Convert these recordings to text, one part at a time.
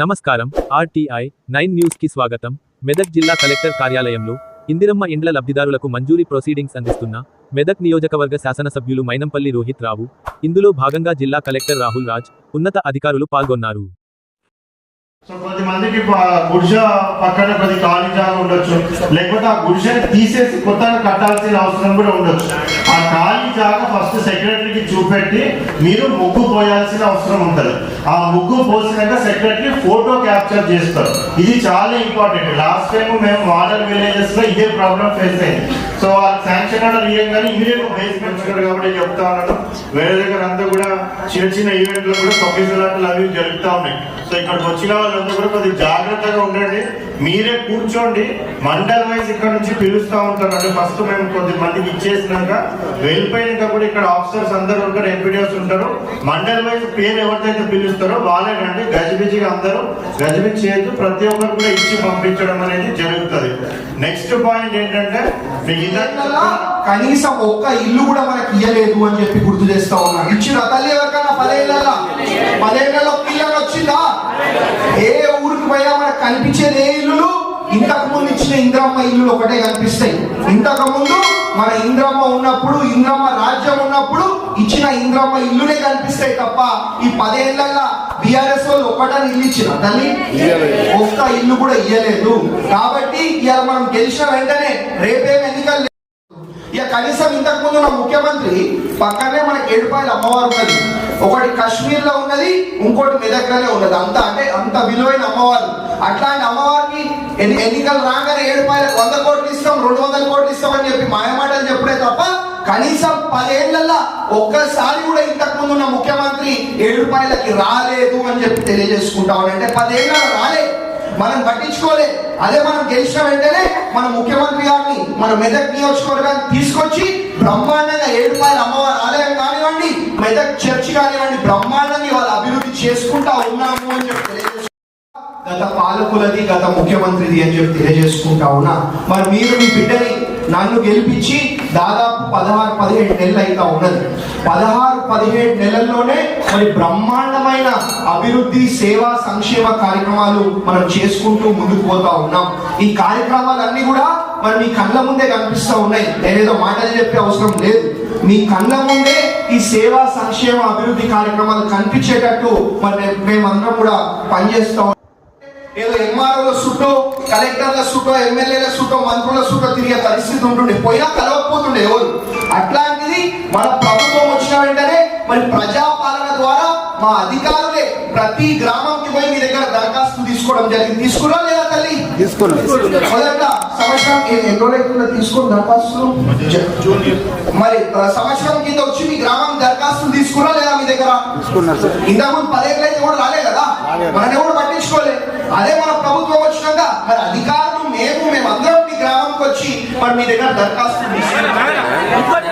నమస్కారం. RTI nine న్యూస్కి స్వాగతం. మెదక్ జిల్లా కలెక్టర్ కార్యాలయంలో ఇందిరమ్మ ఇండ్ల లబ్ధిదారులకు మంజూరీ ప్రొసీడింగ్స్ అందిస్తున్న మెదక్ నియోజకవర్గ శాసనసభ్యులు మైనంపల్లి రోహిత్ రావు. ఇందులో భాగంగా జిల్లా కలెక్టర్ రాహుల్ రాజ్ ఉన్నత అధికారులు పాల్గొన్నారు. సో పక్కన కొద్ది ఖాళీ జాగా ఉండొచ్చు. లేకపోతే ఆ గుడిసెని తీసేసి కొత్తగా కట్టాల్సిన అవసరం కూడా ఉండొచ్చు. ఆ ఖాళీ జాగా ఫస్ట్ సెక్రటరీకి చూపెట్టి మీరు ముగ్గు పోయాల్సిన అవసరం ఉంటుంది. ఆ ముగ్గు పోసినాక సెక్రటరీ ఫోటో క్యాప్చర్ చేస్తారు. ఇది చాలా ఇంపార్టెంట్. లాస్ట్ టైం మేము మోడల్ విలేజెస్లో ఇదే ప్రాబ్లం ఫేస్ అయింది. సో వాళ్ళు శాంక్షన్ ఆర్డర్ ఇవ్వగానే ఇమీడియట్ బేస్మెంట్ కాబట్టి చెప్తా ఉన్నాను. వేరే దగ్గర అంతా కూడా చిన్న చిన్న ఈవెంట్లు కూడా తొమ్మిది అవి జరుగుతూ ఉన్నాయి. సో ఇక్కడికి వచ్చిన వాళ్ళందరూ కూడా కొద్దిగా జాగ్రత్తగా ఉండండి. మీరే కూర్చోండి. మండల్ వైజ్ ఇక్కడ నుంచి పిలుస్తూ ఉంటారు. అంటే ఫస్ట్ మేము కొద్ది మందికి ఇచ్చేసినాక అయిపోయినాక కూడా ఇక్కడ ఆఫీసర్స్ అందరూ ఉంటారు ఎంపీడీఎస్ ఉంటారు. మండల్ వైజ్ పేరు ఎవరిదైతే పిలుస్తారో వాళ్ళే రండి గజిబిజిగా అందరూ గజిబిజి చేయొద్దు ప్రతి ఒక్కరు కూడా ఇచ్చి పంపించడం అనేది జరుగుతుంది. నెక్స్ట్ పాయింట్ ఏంటంటే మీకు కనీసం ఒక్క ఇల్లు కూడా మనకి ఇయ్యలేదు అని చెప్పి గుర్తు చేస్తా ఉన్నాను ఇచ్చిన తల్లి ఎవరికన్నా పదేళ్ళ ఇచ్చిన ఇంద్రమ్మ ఇల్లులు ఒకటే కనిపిస్తాయి. ఇంతకు ముందు మన ఇంద్రమ్మ ఉన్నప్పుడు ఇంద్రమ్మ రాజ్యం ఉన్నప్పుడు ఇచ్చిన ఇంద్రమ్మ ఇల్లునే కనిపిస్తాయి తప్ప ఈ పదేళ్ళలో బిఆర్ఎస్ వాళ్ళు ఒకటని ఇల్లు ఇచ్చిన తల్లి ఒక్క ఇల్లు కూడా ఇయ్యలేదు. కాబట్టి ఇవాళ మనం గెలిచిన వెంటనే రేపేం ఎన్నికలు. ఇక కనీసం ఇంతకు ముందు ఉన్న ముఖ్యమంత్రి పక్కనే మనకి ఏడుపాయల అమ్మవారు ఉన్నది. ఒకటి కాశ్మీర్లో ఉన్నది ఇంకోటి మెదక్లోనే ఉన్నది. అంత అంటే అంత విలువైన అమ్మవారు. అట్లాంటి అమ్మవారికి ఎన్నికలు రాగానే ఏడుపాయల వంద కోట్లు ఇస్తాం రెండు వందల కోట్లు ఇస్తాం అని చెప్పి మాయమాటలు చెప్పుడే తప్ప కనీసం పదేళ్ళలో ఒక్కసారి కూడా ఇంతకు ముందు ఉన్న ముఖ్యమంత్రి ఏడుపాయలకి రాలేదు అని చెప్పి తెలియజేసుకుంటా అంటే పదేళ్ళ రాలే మనం పట్టించుకోలే. అదే మనం గెలిచిన వెంటనే మన ముఖ్యమంత్రి గారిని మన మెదక్ నియోజకవర్గాన్ని తీసుకొచ్చి బ్రహ్మాండంగా ఏడుపాయల అమ్మవారి ఆలయం కానివ్వండి మెదక్ చర్చ్ కానివ్వండి బ్రహ్మాండంగా వాళ్ళ అభివృద్ధి చేసుకుంటా ఉన్నాము అని చెప్పి గత పాలకులది గత ముఖ్యమంత్రిది అని చెప్పి తెలియజేసుకుంటా ఉన్నా. మరి మీరు మీ బిడ్డని నన్ను గెలిపించి దాదాపు పదహారు పదిహేడు నెలలు అయితే ఉన్నది. పదహారు పదిహేడు నెలల్లోనే మరి బ్రహ్మాండమైన అభివృద్ధి సేవా సంక్షేమ కార్యక్రమాలు మనం చేసుకుంటూ ముందుకు పోతా ఉన్నాం. ఈ కార్యక్రమాలన్నీ కూడా మరి మీ కళ్ళ ముందే కనిపిస్తూ ఉన్నాయి. నేనేదో మాటలు చెప్పే అవసరం లేదు. మీ కళ్ళ ముందే ఈ సేవా సంక్షేమ అభివృద్ధి కార్యక్రమాలు కనిపించేటట్టు మరి మేమందరం కూడా పనిచేస్తూ ఏదో ఎంఆర్ఓల సుట్టో కలెక్టర్ల సుట్టో ఎమ్మెల్యేల సుట్టో మంత్రుల సుట్టో తిరిగే పరిస్థితి ఉంటుండే. పోయినా కలవకపోతుండే ఎవరు? అట్లాంటిది మన ప్రభుత్వం వచ్చిన వెంటనే మరి ప్రజాపాలన ద్వారా మా అధికారులే ప్రతి గ్రామంకి పోయి మీ దగ్గర దరఖాస్తు తీసుకోవడం జరిగింది. తీసుకున్నా లేదా తల్లి? మొదట సంవత్సరం ఎన్ని తీసుకుని దరఖాస్తులు? జ- మరి సంవత్సరం కింద వచ్చి మీ గ్రామం దరఖాస్తులు తీసుకున్నా లేదా మీ దగ్గర? ఇంతకుముందు పదేళ్ళు అయితే కూడా రాలే కదా? మన ఎవరు పట్టించుకోలే. అదే మన ప్రభుత్వం వచ్చినాక మరి అధికారులు మేము మేము అందరం మీ గ్రామంకి వచ్చి మరి మీ దగ్గర దరఖాస్తు సుమారు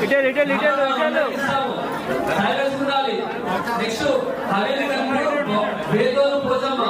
కూడా ఇస్తాము. సైలెన్స్ ఉండాలి నెక్స్ట్ హవేలి కమిటీ వేదోలు పోజమ్మ